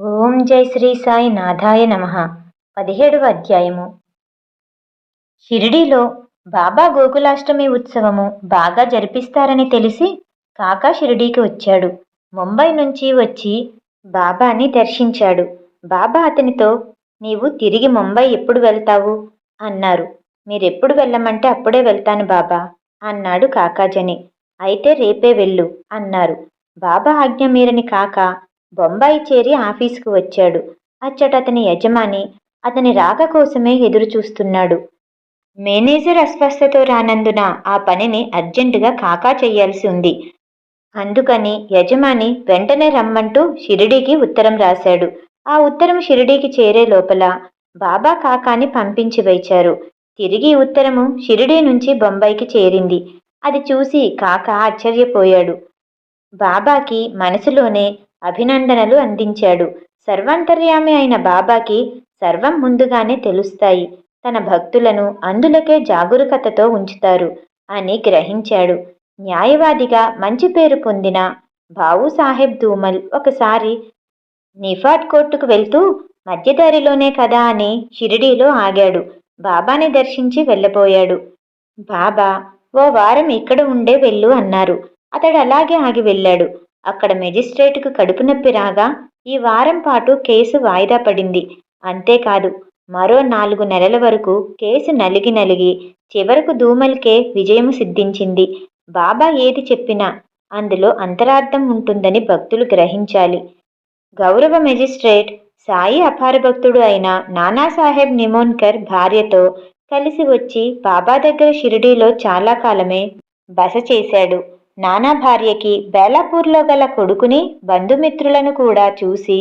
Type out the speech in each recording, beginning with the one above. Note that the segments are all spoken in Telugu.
ఓం జై శ్రీ సాయి నాథాయ నమ. పదిహేడవ అధ్యాయము. షిరిడీలో బాబా గోకులాష్టమి ఉత్సవము బాగా జరిపిస్తారని తెలిసి కాకా షిరిడీకి వచ్చాడు. ముంబై నుంచి వచ్చి బాబాని దర్శించాడు. బాబా అతనితో నీవు తిరిగి ముంబై ఎప్పుడు వెళ్తావు? అన్నారు. మీరెప్పుడు వెళ్ళమంటే అప్పుడే వెళ్తాను బాబా అన్నాడు కాకాజని. అయితే రేపే వెళ్ళు అన్నారు. బాబా ఆజ్ఞ మీరని కాక బొంబాయి చేరి ఆఫీసుకు వచ్చాడు. అచ్చట అతని యజమాని అతని రాక కోసమే ఎదురు చూస్తున్నాడు. మేనేజర్ అస్వస్థతో రానందున ఆ పనిని అర్జెంటుగా కాకా చెయ్యాల్సి ఉంది. అందుకని యజమాని వెంటనే రమ్మంటూ షిరిడీకి ఉత్తరం రాశాడు. ఆ ఉత్తరం షిరిడీకి చేరే లోపల బాబా కాకాని పంపించి వేచారు. తిరిగి ఉత్తరము షిరిడీ నుంచి బొంబాయికి చేరింది. అది చూసి కాక ఆశ్చర్యపోయాడు. బాబాకి మనసులోనే అభినందనలు అందించాడు. సర్వాంతర్యామి అయిన బాబాకి సర్వం ముందుగానే తెలుస్తాయి. తన భక్తులను అందులకే జాగరూకతతో ఉంచుతారు అని గ్రహించాడు. న్యాయవాదిగా మంచి పేరు పొందిన బావు సాహెబ్ ధూమల్ ఒకసారి నిఫాట్ కోర్టుకు వెళ్తూ మధ్యదారిలోనే కదా అని షిరిడీలో ఆగాడు. బాబాని దర్శించి వెళ్ళబోయాడు. బాబా ఓ వారం ఇక్కడ ఉండే వెళ్ళు అన్నారు. అతడు అలాగే ఆగి వెళ్ళాడు. అక్కడ మెజిస్ట్రేటుకు కడుపు నొప్పి రాగా ఈ వారం పాటు కేసు వాయిదా పడింది. అంతేకాదు మరో నాలుగు నెలల వరకు కేసు నలిగి నలిగి చివరకు ధూమల్కే విజయము సిద్ధించింది. బాబా ఏది చెప్పినా అందులో అంతరార్థం ఉంటుందని భక్తులు గ్రహించాలి. గౌరవ మెజిస్ట్రేట్ సాయి అపార భక్తుడు అయిన నానాసాహెబ్ నిమోన్కర్ భార్యతో కలిసి వచ్చి బాబా దగ్గర షిరిడీలో చాలా కాలమే బస చేశాడు. నానా భార్యకి బేలాపూర్లో గల కొడుకుని బంధుమిత్రులను కూడా చూసి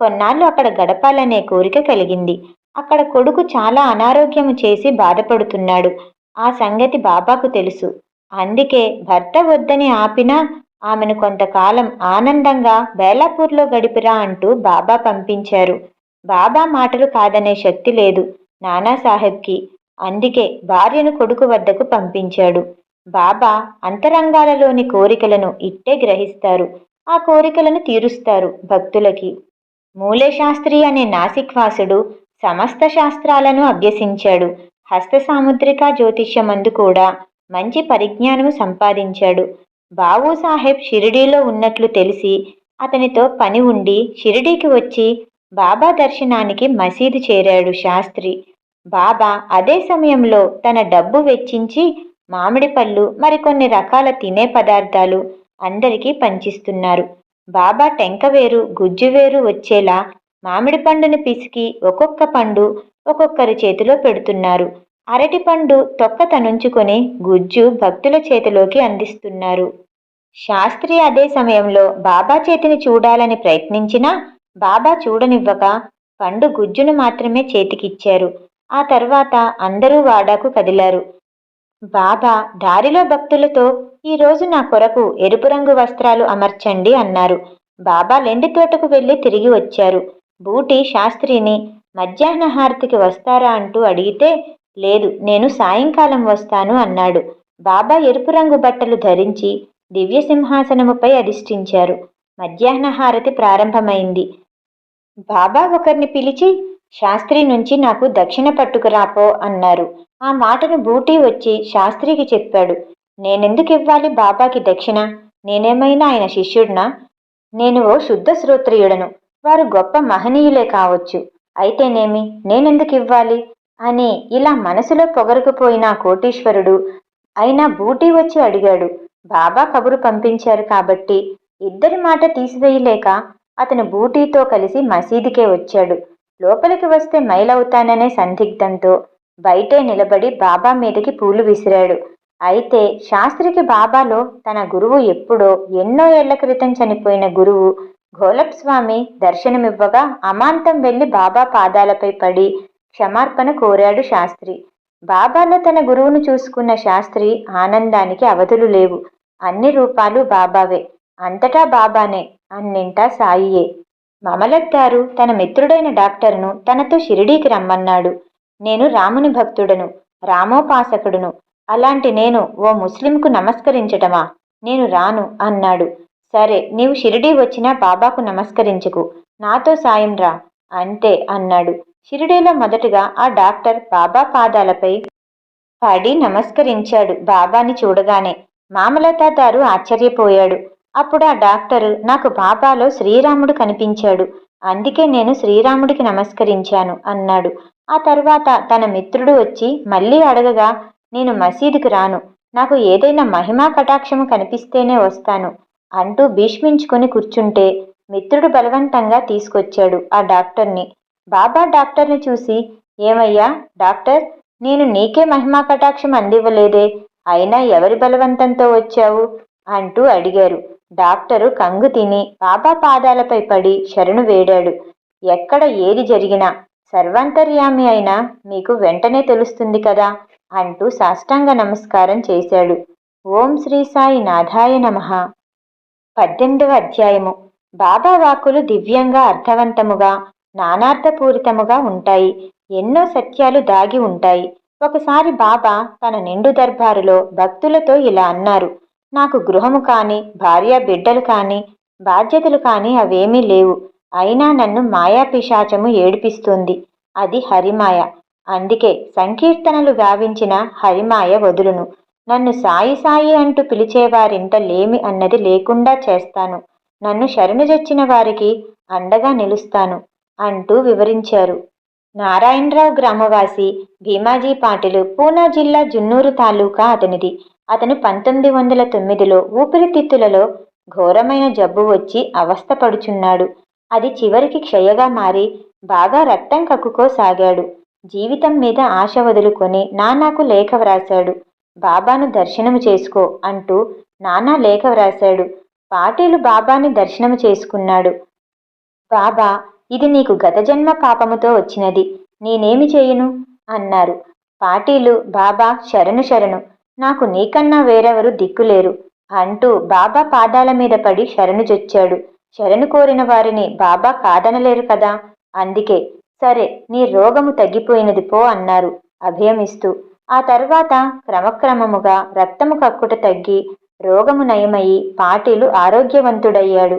కొన్నాళ్ళు అక్కడ గడపాలనే కోరిక కలిగింది. అక్కడ కొడుకు చాలా అనారోగ్యము చేసి బాధపడుతున్నాడు. ఆ సంగతి బాబాకు తెలుసు. అందుకే భర్త వద్దని ఆపినా ఆమెను కొంతకాలం ఆనందంగా బేలాపూర్లో గడిపిరా అంటూ బాబా పంపించారు. బాబా మాటలు కాదనే శక్తి లేదు నానాసాహెబ్కి. అందుకే భార్యను కొడుకు వద్దకు పంపించాడు. బాబా అంతరంగాలలోని కోరికలను ఇట్టే గ్రహిస్తారు. ఆ కోరికలను తీరుస్తారు భక్తులకి. మూలశాస్త్రి అనే నాసిక్వాసుడు సమస్త శాస్త్రాలను అభ్యసించాడు. హస్త సాముద్రిక జ్యోతిష్యమందు కూడా మంచి పరిజ్ఞానము సంపాదించాడు. బాబూ సాహెబ్ షిరిడీలో ఉన్నట్లు తెలిసి అతనితో పని ఉండి షిరిడీకి వచ్చి బాబా దర్శనానికి మసీదు చేరాడు శాస్త్రి. బాబా అదే సమయంలో తన డబ్బు వెచ్చించి మామిడి పళ్ళు మరికొన్ని రకాల తినే పదార్థాలు అందరికీ పంచిస్తున్నారు. బాబా టెంక వేరు గుజ్జు వేరు వచ్చేలా మామిడి పండును పిసికి ఒక్కొక్క పండు ఒక్కొక్కరి చేతిలో పెడుతున్నారు. అరటి పండు తొక్క తనుంచుకొని గుజ్జు భక్తుల చేతిలోకి అందిస్తున్నారు. శాస్త్రి అదే సమయంలో బాబా చేతిని చూడాలని ప్రయత్నించినా బాబా చూడనివ్వక పండు గుజ్జును మాత్రమే చేతికిచ్చారు. ఆ తర్వాత అందరూ వాడాకు కదిలారు. బాబా దారిలో భక్తులతో ఈరోజు నా కొరకు ఎరుపు రంగు వస్త్రాలు అమర్చండి అన్నారు. బాబా లెండి తోటకు వెళ్ళి తిరిగి వచ్చారు. బూటి శాస్త్రిని మధ్యాహ్న హారతికి వస్తారా అంటూ అడిగితే లేదు నేను సాయంకాలం వస్తాను అన్నాడు. బాబా ఎరుపు రంగు బట్టలు ధరించి దివ్య సింహాసనముపై అధిష్ఠించారు. మధ్యాహ్న హారతి ప్రారంభమైంది. బాబా ఒకరిని పిలిచి శాస్త్రి నుంచి నాకు దక్షిణ పట్టుకురాపో అన్నారు. ఆ మాటను బూటీ వచ్చి శాస్త్రికి చెప్పాడు. నేనెందుకు ఇవ్వాలి బాబాకి దక్షిణ? నేనేమైనా ఆయన శిష్యుడినా? నేను ఓ శుద్ధ శ్రోత్రియుడను. వారు గొప్ప మహనీయులే కావచ్చు. అయితేనేమి? నేనెందుకు ఇవ్వాలి? అని ఇలా మనసులో పొగరుకుపోయిన కోటీశ్వరుడు అయినా బూటీ వచ్చి అడిగాడు. బాబా కబురు పంపించారు కాబట్టి. ఇద్దరి మాట తీసివేయలేక అతను బూటీతో కలిసి మసీదుకే వచ్చాడు. లోపలికి వస్తే మైలవుతాననే సందిగ్ధంతో బయటే నిలబడి బాబా మీదకి పూలు విసిరాడు. అయితే శాస్త్రికి బాబాలో తన గురువు ఎప్పుడో ఎన్నో ఏళ్ళ క్రితం చనిపోయిన గురువు గోలప్ స్వామి దర్శనమివ్వగా అమాంతం వెళ్ళి బాబా పాదాలపై పడి క్షమార్పణ కోరాడు శాస్త్రి. బాబాలో తన గురువును చూసుకున్న శాస్త్రి ఆనందానికి అవధులు లేవు. అన్ని రూపాలు బాబావే. అంతటా బాబానే. అన్నింటా సాయియే. మమలత్ తన మిత్రుడైన డాక్టర్ను తనతో షిరిడీకి రమ్మన్నాడు. నేను రాముని భక్తుడను రామోపాసకుడును. అలాంటి నేను ఓ ముస్లింకు నమస్కరించటమా? నేను రాను అన్నాడు. సరే నీవు షిరిడీ వచ్చినా బాబాకు నమస్కరించుకు. నాతో సాయం రా. అంతే అన్నాడు. షిరిడీలో మొదటగా ఆ డాక్టర్ బాబా పాదాలపై పడి నమస్కరించాడు బాబాని చూడగానే. మామలతాదారు ఆశ్చర్యపోయాడు. అప్పుడు ఆ డాక్టరు నాకు బాబాలో శ్రీరాముడు కనిపించాడు. అందుకే నేను శ్రీరాముడికి నమస్కరించాను అన్నాడు. ఆ తర్వాత తన మిత్రుడు వచ్చి మళ్ళీ అడగగా నేను మసీదుకు రాను. నాకు ఏదైనా మహిమా కటాక్షము కనిపిస్తేనే వస్తాను అంటూ భీష్మించుకొని కూర్చుంటే మిత్రుడు బలవంతంగా తీసుకొచ్చాడు ఆ డాక్టర్ని. బాబా డాక్టర్ని చూసి ఏమయ్యా డాక్టర్ నేను నీకే మహిమా కటాక్షం అందివ్వలేదే. అయినా ఎవరి బలవంతంతో వచ్చావు? అంటూ అడిగారు. డాక్టరు కంగు తిని బాబా పాదాలపై పడి శరణు వేడాడు. ఎక్కడ ఏది జరిగినా సర్వాంతర్యామి అయినా మీకు వెంటనే తెలుస్తుంది కదా అంటూ సాష్టాంగ నమస్కారం చేశాడు. ఓం శ్రీ సాయి నాథాయ నమః. పద్దెనిమిదవ అధ్యాయము. బాబా వాక్కులు దివ్యంగా అర్థవంతముగా నానార్థపూరితముగా ఉంటాయి. ఎన్నో సత్యాలు దాగి ఉంటాయి. ఒకసారి బాబా తన నిండు దర్బారులో భక్తులతో ఇలా అన్నారు. నాకు గృహము కాని భార్య బిడ్డలు కాని బాధ్యతలు కాని అవేమీ లేవు. అయినా నన్ను మాయా పిశాచము ఏడిపిస్తుంది. అది హరిమాయ. అందుకే సంకీర్తనలు గావించిన హరిమాయ వదులును. నన్ను సాయి సాయి అంటూ పిలిచేవారింట లేమి అన్నది లేకుండా చేస్తాను. నన్ను శరణుజొచ్చిన వారికి అండగా నిలుస్తాను అంటూ వివరించారు. నారాయణరావు గ్రామవాసి భీమాజీ పాటిలు పూనా జిల్లా జున్నూరు తాలూకా అతనిది. అతను పంతొమ్మిది వందల తొమ్మిదిలో ఊపిరితిత్తులలో ఘోరమైన జబ్బు వచ్చి అవస్థపడుచున్నాడు. అది చివరికి క్షయగా మారి బాగా రక్తం కక్కుకోసాగాడు. జీవితం మీద ఆశ వదులుకొని నానాకు లేఖ వ్రాశాడు. బాబాను దర్శనం చేసుకో అంటూ నానా లేఖ వ్రాశాడు. పాటీలు బాబాని దర్శనం చేసుకున్నాడు. బాబా ఇది నీకు గత జన్మ పాపముతో వచ్చినది. నేనేమి చేయను? అన్నారు. పాటీలు బాబా శరణు శరణు. నాకు నీకన్నా వేరెవరు దిక్కులేరు. అంటూ బాబా పాదాల మీద పడి శరణు చొచ్చాడు. శరణు కోరిన వారిని బాబా కాదనలేరు కదా? అందుకే సరే నీ రోగము తగ్గిపోయినది పో అన్నారు. అభయమిస్తూ ఆ తర్వాత క్రమక్రమముగా రక్తము కక్కుట తగ్గి రోగము నయమయి పాటీలు ఆరోగ్యవంతుడయ్యాడు.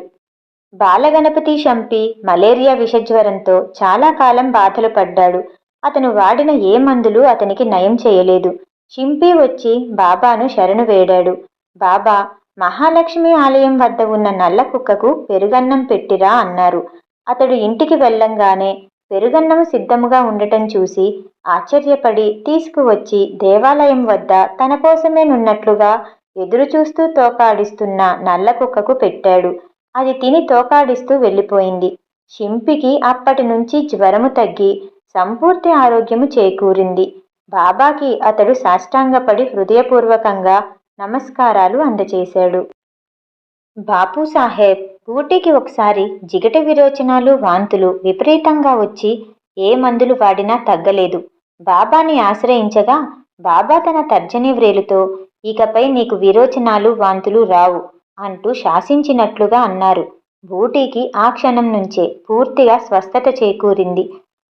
బాలగణపతి శంపి మలేరియా విషజ్వరంతో చాలా కాలం బాధలు పడ్డాడు. అతను వాడిన ఏ మందులు అతనికి నయం చేయలేదు. చింపి వచ్చి బాబాను శరణు వేడాడు. బాబా మహాలక్ష్మి ఆలయం వద్ద ఉన్న నల్ల కుక్కకు పెరుగన్నం పెట్టిరా అన్నారు. అతడు ఇంటికి వెళ్ళంగానే పెరుగన్నం సిద్ధముగా ఉండటం చూసి ఆశ్చర్యపడి తీసుకువచ్చి దేవాలయం వద్ద తన కోసమేనున్నట్లుగా ఎదురు చూస్తూ తోకాడిస్తున్న నల్ల కుక్కకు పెట్టాడు. అది తిని తోకాడిస్తూ వెళ్ళిపోయింది. షింపికి అప్పటి నుంచి జ్వరము తగ్గి సంపూర్తి ఆరోగ్యము చేకూరింది. బాబాకి అతడు సాష్టాంగపడి హృదయపూర్వకంగా నమస్కారాలు అందచేశాడు. బాపు సాహెబ్ ఊటీకి ఒకసారి జిగట విరోచనాలు వాంతులు విపరీతంగా వచ్చి ఏ మందులు వాడినా తగ్గలేదు. బాబాని ఆశ్రయించగా బాబా తన తర్జని వ్రేలుతో ఇకపై నీకు విరోచనాలు వాంతులు రావు అంటూ శాసించినట్లుగా అన్నారు. బూటీకి ఆ క్షణం నుంచే పూర్తిగా స్వస్థత చేకూరింది.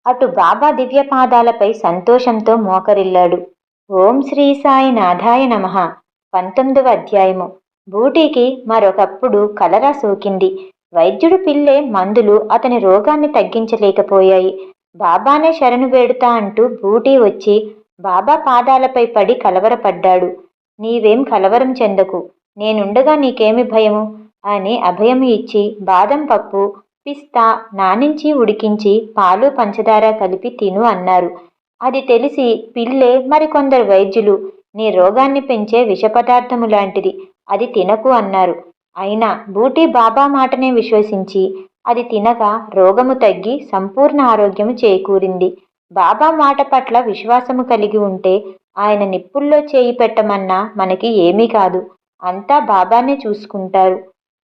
అటు బాబా దివ్యపాదాలపై సంతోషంతో మోకరిల్లాడు. ఓం శ్రీ సాయి నాథాయ నమః. పంతొమ్మిదవ అధ్యాయము. బూటీకి మరొకప్పుడు కలరా సోకింది. వైద్యుడు పిల్లే మందులు అతని రోగాన్ని తగ్గించలేకపోయాయి. బాబానే శరణు వేడుతా అంటూ బూటీ వచ్చి బాబా పాదాలపై పడి కలవరపడ్డాడు. నీవేం కలవరం చెందకు. నేనుండగా నీకేమి భయము? అని అభయం ఇచ్చి బాదం పప్పు పిస్తా నానించి ఉడికించి పాలు పంచదార కలిపి తిను అన్నారు. అది తెలిసి పిల్లే మరికొందరు వైద్యులు నీ రోగాన్ని పెంచే విషపదార్థము లాంటిది అది తినకు అన్నారు. అయినా బూటీ బాబా మాటనే విశ్వసించి అది తినగా రోగము తగ్గి సంపూర్ణ ఆరోగ్యము చేకూరింది. బాబా మాట పట్ల విశ్వాసము కలిగి ఉంటే ఆయన నిప్పుల్లో చేయి పెట్టమన్నా మనకి ఏమీ కాదు. అంతా బాబానే చూసుకుంటారు.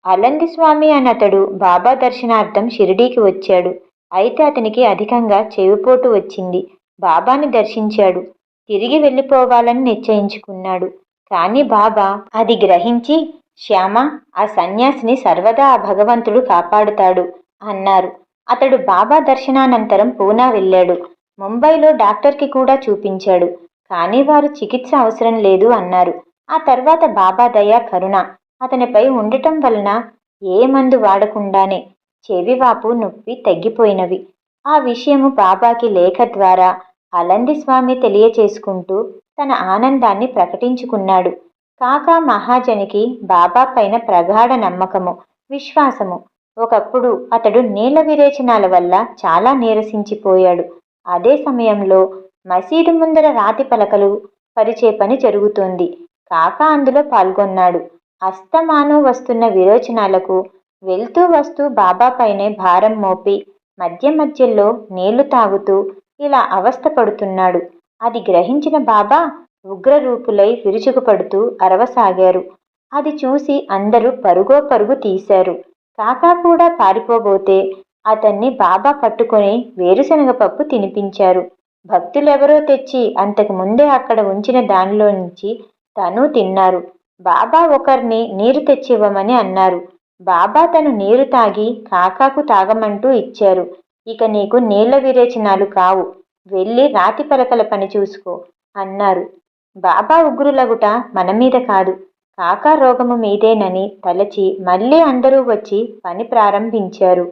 అలంది స్వామి అతడు బాబా దర్శనార్థం షిరిడీకి వచ్చాడు. అయితే అతనికి అధికంగా చెవిపోటు వచ్చింది. బాబాని దర్శించాడు. తిరిగి వెళ్ళిపోవాలని నిశ్చయించుకున్నాడు. కానీ బాబా అది గ్రహించి శ్యామ ఆ సన్యాసిని సర్వదా ఆ భగవంతుడు కాపాడుతాడు అన్నారు. అతడు బాబా దర్శనానంతరం పూనా వెళ్ళాడు. ముంబైలో డాక్టర్కి కూడా చూపించాడు. కానీ వారు చికిత్స అవసరం లేదు అన్నారు. ఆ తర్వాత బాబా దయ కరుణ. అతనిపై ఉండటం వలన ఏ మందు వాడకుండానే చెవివాపు నొప్పి తగ్గిపోయినవి. ఆ విషయము బాబాకి లేఖ ద్వారా అలంది స్వామి తెలియచేసుకుంటూ తన ఆనందాన్ని ప్రకటించుకున్నాడు. కాకా మహాజనికి బాబా పైన ప్రగాఢ నమ్మకము విశ్వాసము. ఒకప్పుడు అతడు నీళ్ళ విరేచనాల వల్ల చాలా నీరసించిపోయాడు. అదే సమయంలో మసీదు ముందర రాతి పలకలు పరిచే పని జరుగుతోంది. కాకా అందులో పాల్గొన్నాడు. అస్తమాను వస్తున్న విరోచనాలకు వెళ్తూ వస్తూ బాబా పైనే భారం మోపి మధ్య మధ్యలో నీళ్ళు తాగుతూ ఇలా అవస్థ పడుతున్నాడు. అది గ్రహించిన బాబా ఉగ్రరూపులై విరుచుకుపడుతూ అరవసాగారు. అది చూసి అందరూ పరుగో పరుగు తీశారు. కాకా కూడా పారిపోబోతే అతన్ని బాబా పట్టుకొని వేరుశనగ పప్పు తినిపించారు. భక్తులెవరో తెచ్చి అంతకు ముందే అక్కడ ఉంచిన దానిలో నుంచి తను తిన్నారు. బాబా ఒకరిని నీరు తెచ్చివ్వమని అన్నారు. బాబా తను నీరు తాగి కాకాకు తాగమంటూ ఇచ్చారు. ఇక నీకు నీళ్ళ విరేచనాలు కావు. వెళ్ళి రాతి పలకల పని చూసుకో అన్నారు. బాబా ఉగ్రులగుట మన మీద కాదు. కాకా రోగము మీదేనని తలచి మళ్ళీ అందరూ వచ్చి పని ప్రారంభించారు.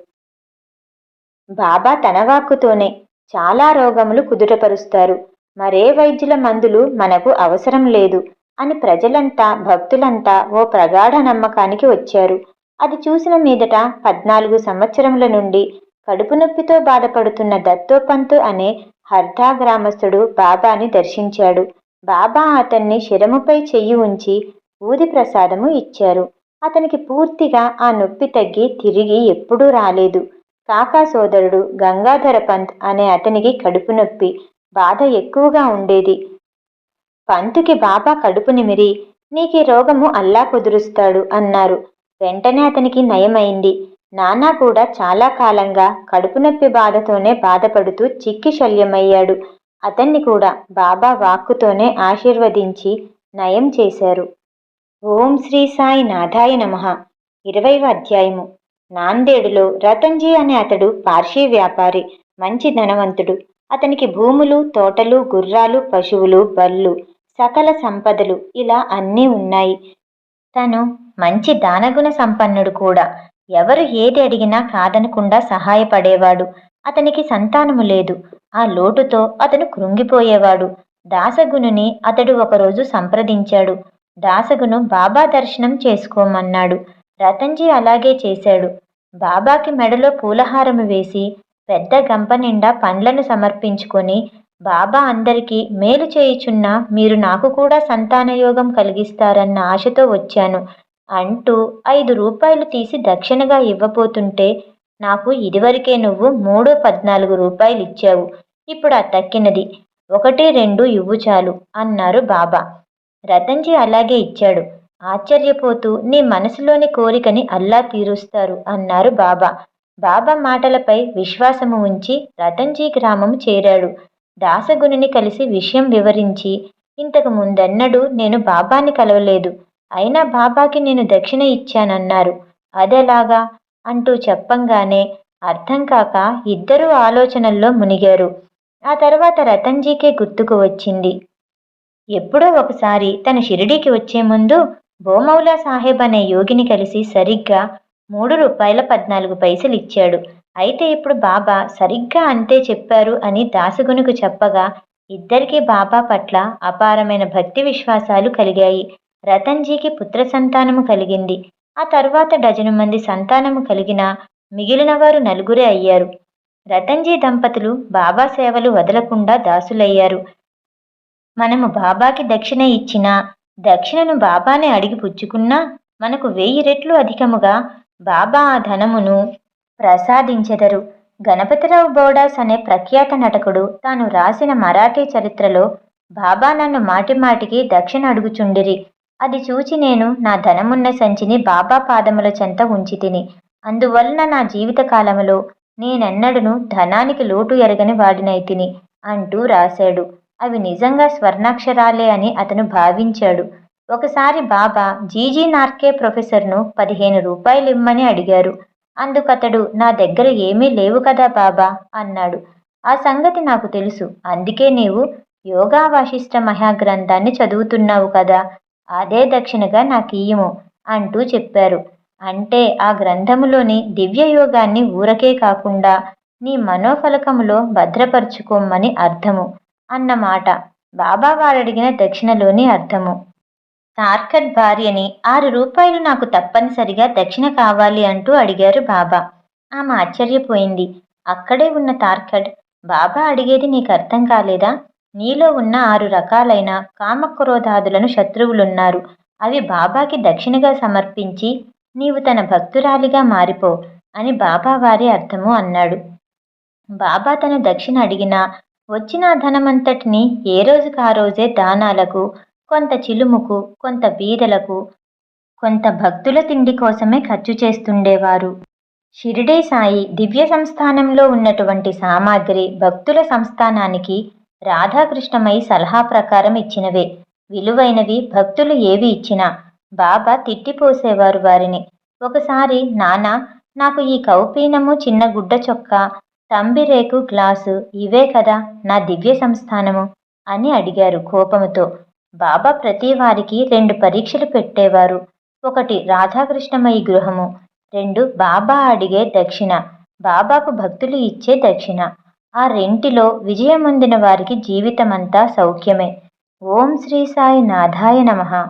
బాబా తన వాక్కుతోనే చాలా రోగములు కుదుటపరుస్తారు. మరే వైద్యుల మందులు మనకు అవసరం లేదు. అని ప్రజలంతా భక్తులంతా ఓ ప్రగాఢ నమ్మకానికి వచ్చారు. అది చూసిన మీదట పద్నాలుగు సంవత్సరముల నుండి కడుపు నొప్పితో బాధపడుతున్న దత్తోపంతు అనే హర్ధా గ్రామస్థుడు బాబాని దర్శించాడు. బాబా అతన్ని శిరముపై చెయ్యి ఉంచి ఊది ప్రసాదము ఇచ్చారు. అతనికి పూర్తిగా ఆ నొప్పి తగ్గి తిరిగి ఎప్పుడూ రాలేదు. కాకా సోదరుడు గంగాధర పంత్ అనే అతనికి కడుపు నొప్పి. బాధ ఎక్కువగా ఉండేది. పంతుకి బాబా కడుపు నిమిరి నీకీ రోగము అల్లా కుదురుస్తాడు అన్నారు. వెంటనే అతనికి నయమైంది. నానా కూడా చాలా కాలంగా కడుపు నొప్పి బాధతోనే బాధపడుతూ చిక్కి శల్యమయ్యాడు. అతన్ని కూడా బాబా వాక్కుతోనే ఆశీర్వదించి నయం చేశారు. ఓం శ్రీ సాయి నాథాయ నమ. ఇరవైవ అధ్యాయము. నాందేడులో రతన్జీ అనే అతడు పార్షీ వ్యాపారి మంచి ధనవంతుడు. అతనికి భూములు తోటలు గుర్రాలు పశువులు బళ్ళు సకల సంపదలు ఇలా అన్నీ ఉన్నాయి. తను మంచి దానగుణ సంపన్నుడు కూడా. ఎవరు ఏది అడిగినా కాదనకుండా సహాయపడేవాడు. అతనికి సంతానము లేదు. ఆ లోటుతో అతను కృంగిపోయేవాడు. దాసగునుని అతడు ఒకరోజు సంప్రదించాడు. దాసగును బాబా దర్శనం చేసుకోమన్నాడు. రతన్జీ అలాగే చేశాడు. బాబాకి మెడలో పూలహారము వేసి పెద్ద గంప నిండా పండ్లను సమర్పించుకొని బాబా అందరికీ మేలు చేయుచున్నా మీరు నాకు కూడా సంతానయోగం కలిగిస్తారన్న ఆశతో వచ్చాను. అంటూ ఐదు రూపాయలు తీసి దక్షిణగా ఇవ్వబోతుంటే నాకు ఇదివరకే నువ్వు మూడు పద్నాలుగు రూపాయలు ఇచ్చావు. ఇప్పుడు ఆ తక్కినది. ఒకటి రెండు ఇవ్వు చాలు అన్నారు బాబా. రతన్జీ అలాగే ఇచ్చాడు. ఆశ్చర్యపోతూ నీ మనసులోని కోరికని అల్లా తీరుస్తారు అన్నారు బాబా. బాబా మాటలపై విశ్వాసము ఉంచి రతన్జీ గ్రామం చేరాడు. దాసగునిని కలిసి విషయం వివరించి ఇంతకు ముందన్నడు నేను బాబాని కలవలేదు. అయినా బాబాకి నేను దక్షిణ ఇచ్చానన్నారు. అదెలాగా అంటూ చెప్పంగానే అర్థం కాక ఇద్దరూ ఆలోచనల్లో మునిగారు. ఆ తర్వాత రతన్జీకే గుర్తుకు వచ్చింది. ఎప్పుడో ఒకసారి తన షిరిడీకి వచ్చే ముందు బోమౌలా సాహెబ్ అనే యోగిని కలిసి సరిగ్గా మూడు రూపాయల పద్నాలుగు పైసలు ఇచ్చాడు అయితే ఇప్పుడు బాబా సరిగ్గా అంతే చెప్పారు అని దాసగునుకు చెప్పగా ఇద్దరికీ బాబా పట్ల అపారమైన భక్తి విశ్వాసాలు కలిగాయి. రతన్జీకి పుత్ర సంతానము కలిగింది. ఆ తర్వాత డజను మంది సంతానము కలిగిన మిగిలిన వారు నలుగురే అయ్యారు. రతన్జీ దంపతులు బాబా సేవలు వదలకుండా దాసులయ్యారు. మనము బాబాకి దక్షిణ ఇచ్చినా దక్షిణను బాబానే అడిగి పుచ్చుకున్నా మనకు వెయ్యి రెట్లు అధికముగా బాబా ఆ ధనమును ప్రసాదించెదరు. గణపతిరావు బోడాస్ అనే ప్రఖ్యాత నటకుడు తాను రాసిన మరాఠీ చరిత్రలో బాబా నన్ను మాటిమాటికి దక్షిణ అడుగుచుండిరి. అది చూచి నేను నా ధనమున్న సంచిని బాబా పాదముల చెంత ఉంచి తిని అందువలన నా జీవితకాలములో నేనెన్నడను ధనానికి లోటు ఎరగని వాడినైతిని అంటూ రాశాడు. అవి నిజంగా స్వర్ణాక్షరాలే అని అతను భావించాడు. ఒకసారి బాబా జీజీ నార్కే ప్రొఫెసర్ను పదిహేను రూపాయలు ఇమ్మని అడిగారు. అందుకతడు నా దగ్గర ఏమీ లేవు కదా బాబా అన్నాడు. ఆ సంగతి నాకు తెలుసు. అందుకే నీవు యోగా వాశిష్ట మహాగ్రంథాన్ని చదువుతున్నావు కదా. అదే దక్షిణగా నాకు ఇయ్యము అంటూ చెప్పారు. అంటే ఆ గ్రంథములోని దివ్యయోగాన్ని ఊరకే కాకుండా నీ మనోఫలకములో భద్రపరుచుకోమని అర్థము అన్నమాట. బాబా వారడిగిన దక్షిణలోని అర్థము. తార్కట్ భార్యని ఆరు రూపాయలు నాకు తప్పనిసరిగా దక్షిణ కావాలి అంటూ అడిగారు బాబా. ఆమె ఆశ్చర్యపోయింది. అక్కడే ఉన్న తార్కడ్ బాబా అడిగేది నీకు అర్థం కాలేదా? నీలో ఉన్న ఆరు రకాలైన కామక్రోధాదులను శత్రువులున్నారు. అవి బాబాకి దక్షిణగా సమర్పించి నీవు తన భక్తురాలిగా మారిపో అని బాబా వారి అర్థము అన్నాడు. బాబా తన దక్షిణ అడిగినా వచ్చిన ధనమంతటిని ఏ రోజుకు ఆ రోజే దానాలకు కొంత చిలుముకు కొంత బీదలకు కొంత భక్తుల తిండి కోసమే ఖర్చు చేస్తుండేవారు. షిరిడీ సాయి దివ్య సంస్థానంలో ఉన్నటువంటి సామాగ్రి భక్తుల సంస్థానానికి రాధాకృష్ణమై సలహా ప్రకారం ఇచ్చినవే. విలువైనవి భక్తులు ఏవి ఇచ్చినా బాబా తిట్టిపోసేవారు వారిని. ఒకసారి నానా నాకు ఈ కౌపీనము చిన్న గుడ్డ చొక్క తంబిరేకు గ్లాసు ఇవే కదా నా దివ్య సంస్థానము? అని అడిగారు కోపముతో. బాబా ప్రతి వారికి రెండు పరీక్షలు పెట్టేవారు. ఒకటి రాధాకృష్ణమయ్య గృహము రెండు బాబా అడిగే దక్షిణ బాబాకు భక్తులు ఇచ్చే దక్షిణ. ఆ రెంటిలో విజయం విజయమొందిన వారికి జీవితమంతా సౌఖ్యమే. ఓం శ్రీ సాయి నాథాయ నమః.